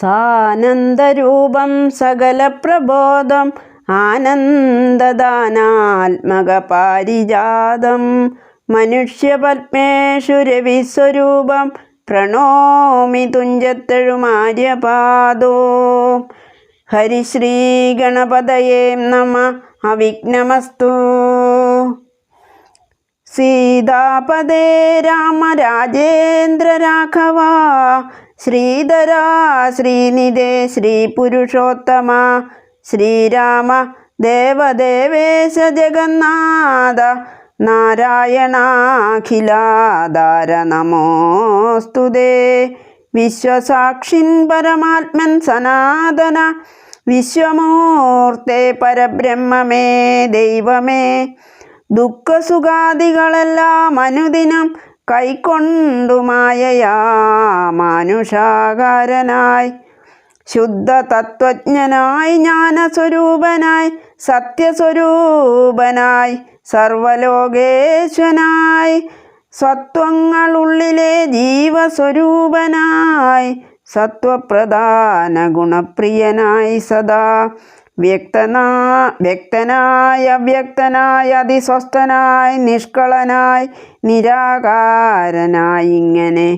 സാനന്ദരൂപം സകലപ്രബോധം ആനന്ദദാനാത്മകപാരിജാതം മനുഷ്യപത്മേഷു രവിസ്വരൂപം പ്രണോമി തുഞ്ചത്തെഴുമാര്യപാദോ ഹരിശ്രീ ഗണപതയേ നമ അവിഘ്നമസ്തു. സീതാപദേ രാമ രാജേന്ദ്ര രാഘവ. ശ്രീധര ശ്രീനിധേ ശ്രീപുരുഷോത്തമ ശ്രീരാമ ദേവദേവേശ ജഗന്നാഥ നാരായണാഖിലാധാര നമോസ്തുതേ വിശ്വസാക്ഷിൻ പരമാത്മൻ സനാതന വിശ്വമൂർത്തെ പരബ്രഹ്മമേ ദൈവമേ. ദുഃഖസുഖാദികളെല്ലാം അനുദിനം കൈക്കൊണ്ടുമായയാ മാനുഷാകാരനായി. ശുദ്ധ തത്വജ്ഞനായി ജ്ഞാനസ്വരൂപനായി സത്യസ്വരൂപനായി സർവലോകേശ്വനായി സത്വങ്ങളുള്ളിലെ ജീവസ്വരൂപനായി. സത്വപ്രധാന ഗുണപ്രിയനായി സദാ വ്യക്തനാ വ്യക്തനായ വ്യക്തനായ അതിസ്വസ്ഥനായി നിഷ്കളനായി നിരാകാരനായി ഇങ്ങനെ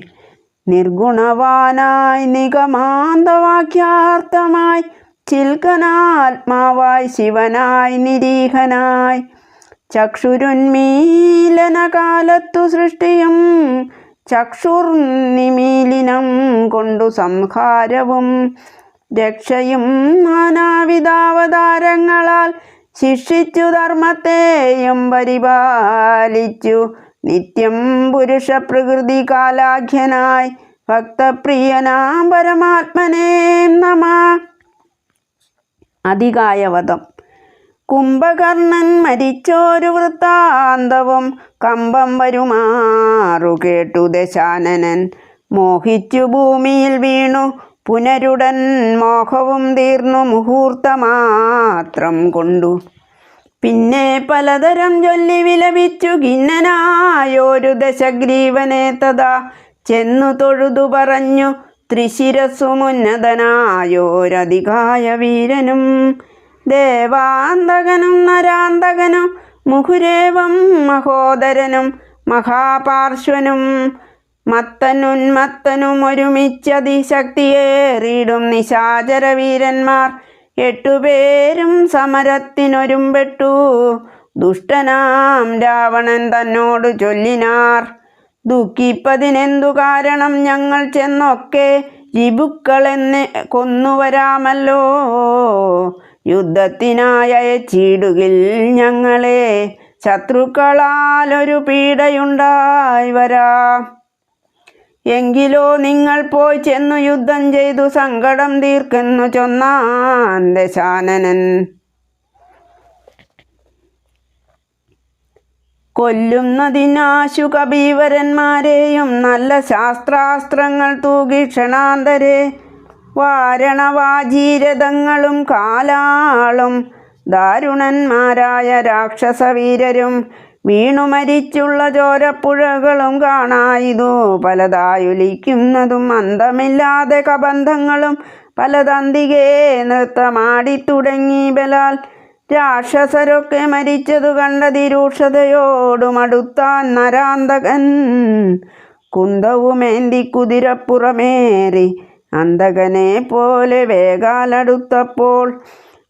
നിർഗുണവാനായി നിഗമാന്തവാക്യാർത്ഥമായി ചിൽക്കനാത്മാവായി ശിവനായി നിരീഹനായി ചക്ഷുരുന്മീലന കാലത്തു സൃഷ്ടിയും ചക്ഷുർനിമീലിനം കൊണ്ടു സംഹാരവും രക്ഷയും നാനാവിധാവതാരങ്ങളാൽ ശിക്ഷിച്ചു ധർമ്മത്തെയും പരിപാലിച്ചു. നിത്യം പുരുഷ പ്രകൃതി കാലാഖ്യനായി ഭക്തപ്രിയനാം പരമാത്മനേ നമ. അധികായവതം കുംഭകർണൻ മരിച്ചോരു വൃത്താന്തവും കമ്പം വരുമാറു കേട്ടു ദശാനനൻ. മോഹിച്ചു ഭൂമിയിൽ വീണു. പുനരുടൻ മോഹവും തീർന്നു. മുഹൂർത്തമാത്രം കൊണ്ടു. പിന്നെ പലതരം ചൊല്ലി വിലപിച്ചു. ഖിന്നനായൊരു ദശഗ്രീവനെ തഥാ ചെന്നു തൊഴുതു പറഞ്ഞു. ത്രിശിരസുമുന്നതനായോരധികായ വീരനും ദേവാന്തകനും നരാന്തകനും മുഹുരേവം മഹോദരനും മഹാപാർശ്വനും മത്തനുന്മത്തനും ഒരുമിച്ചതിശക്തിയേറിയിടും നിശാചര വീരന്മാർ എട്ടുപേരും സമരത്തിനൊരുമ്പെട്ടു. ദുഷ്ടനാം രാവണൻ തന്നോട് ചൊല്ലിനാർ. ദുഃഖിപ്പതിനെന്തു കാരണം ഞങ്ങൾ ചെന്നൊക്കെ ജിബുക്കളെന്ന് കൊന്നുവരാമല്ലോ. യുദ്ധത്തിനായി അയച്ചിടുകിൽ ഞങ്ങളെ ശത്രുക്കളാലൊരു പീഡയുണ്ടായി വരാ. എങ്കിലോ നിങ്ങൾ പോയി ചെന്നു യുദ്ധം ചെയ്തു സങ്കടം തീർക്കുന്നു ചൊന്നാൻ ദശാനനൻ. കൊല്ലുന്നതിനാശു കബീവരന്മാരെയും നല്ല ശാസ്ത്രാസ്ത്രങ്ങൾ തൂകി ക്ഷണാന്തരെ വാരണവാജീരഥങ്ങളും കാലാളും ദാരുണന്മാരായ രാക്ഷസവീരരും വീണുമരിച്ചുള്ള ചോരപ്പുഴകളും കാണായിതു. പലതായൊലിക്കുന്നതും അന്തമില്ലാതെ കബന്ധങ്ങളും പലതന്തികേ നൃത്തമാടി തുടങ്ങി ബലാൽ. രാക്ഷസരൊക്കെ മരിച്ചതു കണ്ടതിരൂക്ഷതയോടും അടുത്താൻ നരാന്തകൻ കുന്തവുമേന്തി കുതിരപ്പുറമേറി. അന്തകനെ പോലെ വേഗാലടുത്തപ്പോൾ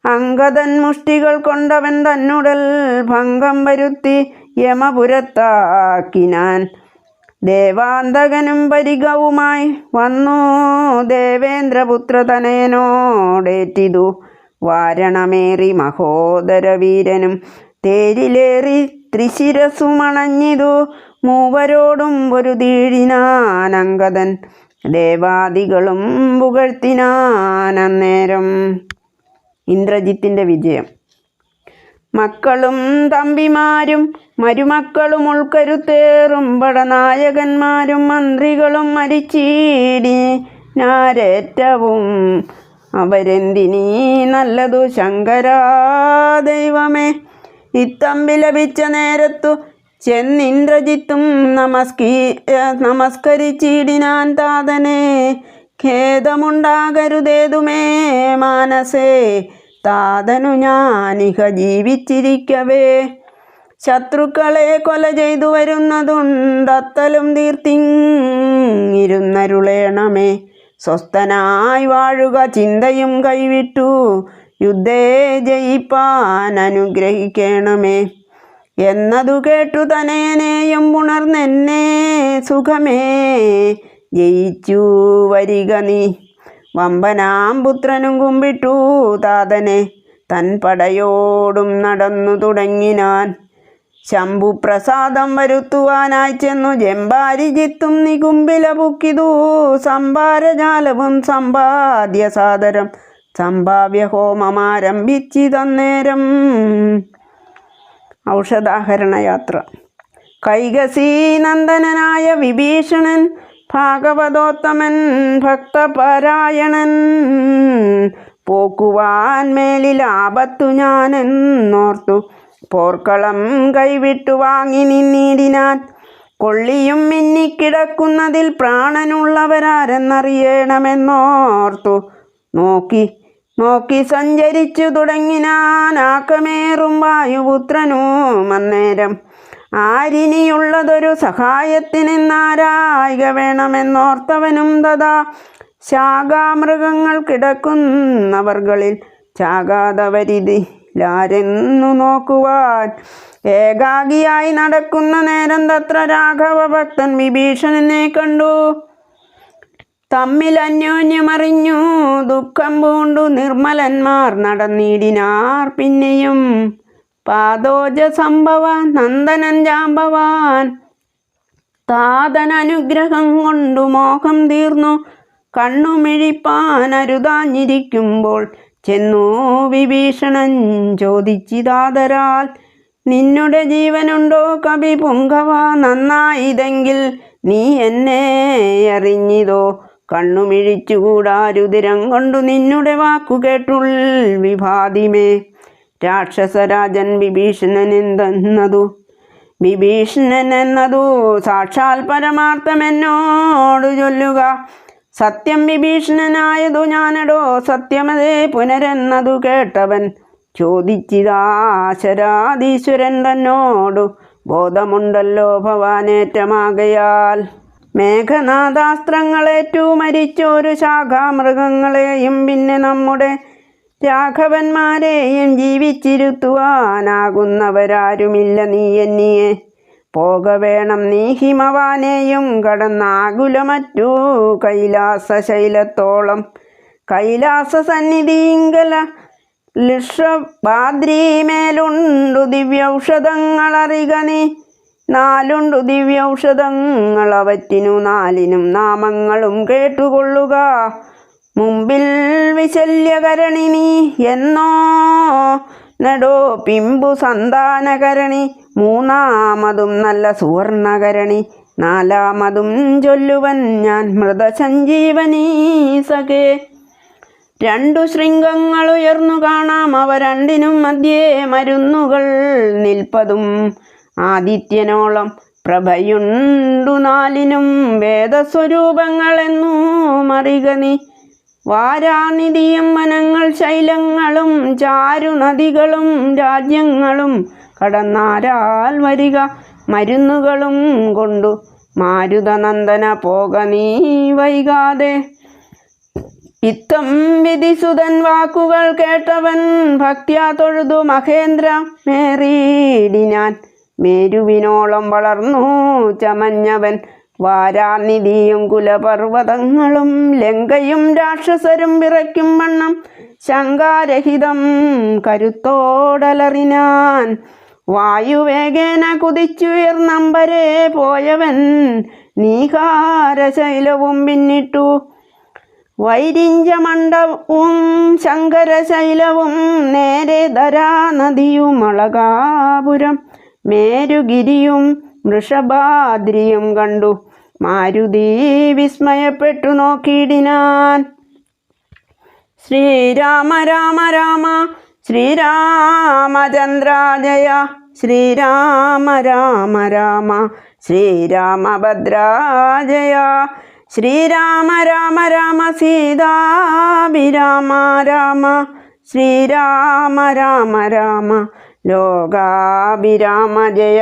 അങ്കതൻ മുഷ്ടികൾ കൊണ്ടവൻ തന്നുടൽ ഭംഗം വരുത്തി യമപുരത്താക്കിനാൻ. ദേവാന്തകനും പരിഗവുമായി വന്നു ദേവേന്ദ്രപുത്ര തനയനോടേറ്റിതു വാരണമേറി മഹോദരവീരനും തേരിലേറി ത്രിശിരസുമണഞ്ഞിതു. മൂവരോടും ഒരു തീഴിനാനങ്കദൻ ദേവാദികളും പുകഴ്ത്തിനാനന്നേരം. ഇന്ദ്രജിത്തിന്റെ വിജയം. മക്കളും തമ്പിമാരും മരുമക്കളും ഉൾക്കരുത്തേറും. പടനായകന്മാരും മന്ത്രികളും മരിച്ചീടി. നാരേറ്റവും അവരെന്തിനീ നല്ലതു? ശങ്കരാ ദൈവമേ ഇത്തമ്പി ലഭിച്ച നേരത്തു ചെന്നിന്ദ്രജിത്തും നമസ്കീ നമസ്കരിച്ചിടിനാൻ താതനെ ഖേദമുണ്ടാകരുതേതുമേ മാനസേ താതനു ഞാനിഹ ജീവിച്ചിരിക്കവേ. ശത്രുക്കളെ കൊല ചെയ്തു വരുന്നതുണ്ടത്തലും തീർത്തിങ്ങിരുന്നരുളേണമേ. സ്വസ്ഥനായി വാഴുക ചിന്തയും കൈവിട്ടു യുദ്ധേ ജയിപ്പാൻ അനുഗ്രഹിക്കണമേ. എന്നതു കേട്ടു തനയനെയും ഉണർന്നെന്നെ സുഖമേ. ജയിച്ചു വരിക നീ. വമ്പനാം പുത്രനും കുമ്പിട്ടു താതനെ. തൻ പടയോടും നടന്നു തുടങ്ങിനാൻ. ശംഭു പ്രസാദം വരുത്തുവാനായി ചെന്നു ജമ്പാരിജിത്തും നികുമ്പില പുക്കിതു. സംഭാരജാലവും സമ്പാദ്യ സാദരം സംഭാവ്യ ഹോമമാരംഭിച്ചിതന്നേരം ഔഷധാഹരണ യാത്ര കൈകസീനന്ദനായ വിഭീഷണൻ ഭാഗവതോത്തമൻ ഭക്തപരായണൻ പോക്കുവാൻ മേലിൽ ആപത്തു ഞാനെന്നോർത്തു. പോർക്കളം കൈവിട്ടു വാങ്ങി നിന്നിടിനാൻ കൊള്ളിയും മിന്നിക്കിടക്കുന്നതിൽ പ്രാണനുള്ളവരാരെന്നറിയണമെന്നോർത്തു. നോക്കി നോക്കി സഞ്ചരിച്ചു തുടങ്ങിനാൻ ആക്കമേറും വായുപുത്രനും അന്നേരം ആരിനിയുള്ളതൊരു സഹായത്തിനെന്നാരായിക വേണമെന്നോർത്തവനും തഥാ ശാഖാമൃഗങ്ങൾ കിടക്കുന്നവർകളിൽ ചാകാതവരിതി ലാരെന്നു നോക്കുവാൻ ഏകാഗിയായി നടക്കുന്ന നേരം തത്ര രാഘവ ഭക്തൻ വിഭീഷണനെ കണ്ടു. തമ്മിൽ അന്യോന്യമറിഞ്ഞു. ദുഃഖം പൂണ്ടു നിർമ്മലന്മാർ നടന്നിടിനാർ പിന്നെയും. പാദോജ സംഭവ നന്ദനൻ ജാമ്പവാൻ താതൻ അനുഗ്രഹം കൊണ്ടു മോഹം തീർന്നു. കണ്ണുമിഴിപ്പാൻ അരുതാഞ്ഞിരിക്കുമ്പോൾ ചെന്നു വിഭീഷണൻ ചോദിച്ചിതാതരാൽ നിന്നുടെ ജീവനുണ്ടോ കവി പുങ്കവ? നന്നായിതെങ്കിൽ നീ എന്നെ അറിഞ്ഞിതോ? കണ്ണുമിഴിച്ചുകൂടാ രുതിരം കൊണ്ടു നിന്നുടെ വാക്കു കേട്ടുൾ വിഭാതിമേ. രാക്ഷസരാജൻ വിഭീഷണൻ എന്നതു സാക്ഷാൽ പരമാർത്ഥമെന്നോട് ചൊല്ലുക. സത്യം വിഭീഷണനായതു ഞാനടോ സത്യമതേ പുനരെന്നതു കേട്ടവൻ ചോദിച്ചിതാശരാധീശ്വരൻ തന്നോടു ബോധമുണ്ടല്ലോ ഭവാനേറ്റമാകയാൽ. മേഘനാഥാസ്ത്രങ്ങളേറ്റു മരിച്ചൊരു ശാഖാമൃഗങ്ങളെയും പിന്നെ നമ്മുടെ രാഘവന്മാരെയും ജീവിച്ചിരുത്തുവാനാകുന്നവരാരുമില്ല നീ എന്നിയെ. പോക വേണം നീ ഹിമവാനെയും കടന്നാകുലമറ്റു കൈലാസശൈലത്തോളം. കൈലാസ സന്നിധിങ്കല ലിഷഭാദ്രീമേലുണ്ടു ദിവ്യൗഷധങ്ങളറിക നീ. നാലുണ്ടു ദിവ്യൌഷധങ്ങൾ അവറ്റിനു നാലിനും നാമങ്ങളും കേട്ടുകൊള്ളുക. മുമ്പിൽ വിശല്യകരണിനി എന്നോ? നടോ പിമ്പു സന്താനകരണി. മൂന്നാമതും നല്ല സുവർണകരണി. നാലാമതും ചൊല്ലുവൻ ഞാൻ മൃതസഞ്ജീവനീ സഖേ രണ്ടു ശൃംഗങ്ങൾ ഉയർന്നു കാണാം അവ രണ്ടിനും മധ്യേ മരുന്നുകൾ നിൽപ്പതും ആദിത്യനോളം പ്രഭയുണ്ടു നാലിനും വേദസ്വരൂപങ്ങളെന്നു മറിക നീ. വാരാനിധിയും വനങ്ങൾ ശൈലങ്ങളും ചാരുനദികളും രാജ്യങ്ങളും കടന്നാരാൽ വരിക മരുന്നുകളും കൊണ്ടു. മാരുതനന്ദന പോക നീ വൈകാതെ. ഇത്തം വിധിസുതൻ വാക്കുകൾ കേട്ടവൻ ഭക്തിയാ തൊഴുതു മഹേന്ദ്ര മേറിയിടിനാൻ മേരുവിനോളം വളർന്നു ചമഞ്ഞവൻ വാരാനിധിയും കുലപർവതങ്ങളും ലങ്കയും രാക്ഷസരും വിറയ്ക്കും വണ്ണം ശങ്കാരഹിതം കരുത്തോടലറിനാൻ വായുവേഗേന കുതിച്ചുയർന്നമ്പരെ പോയവൻ നീഹാരശൈലവും പിന്നിട്ടു. വൈരിഞ്ചമണ്ഡവും ശങ്കരശൈലവും നേരെ ധരാനദിയും അളകാപുരം മേരുഗിരിയും വൃഷഭാദ്രിയും കണ്ടു. മാരുതി വിസ്മയപ്പെട്ടു നോക്കിയിടിനാൻ. ശ്രീരാമ രാമ രാമ ശ്രീരാമചന്ദ്രാജയ ശ്രീരാമ രാമ രാമ ശ്രീരാമഭദ്രാജയ ശ്രീരാമ രാമ രാമ സീതാഭിരാമ രാമ. ശ്രീരാമ രാമ രാമ ലോകാഭിരാമ ജയ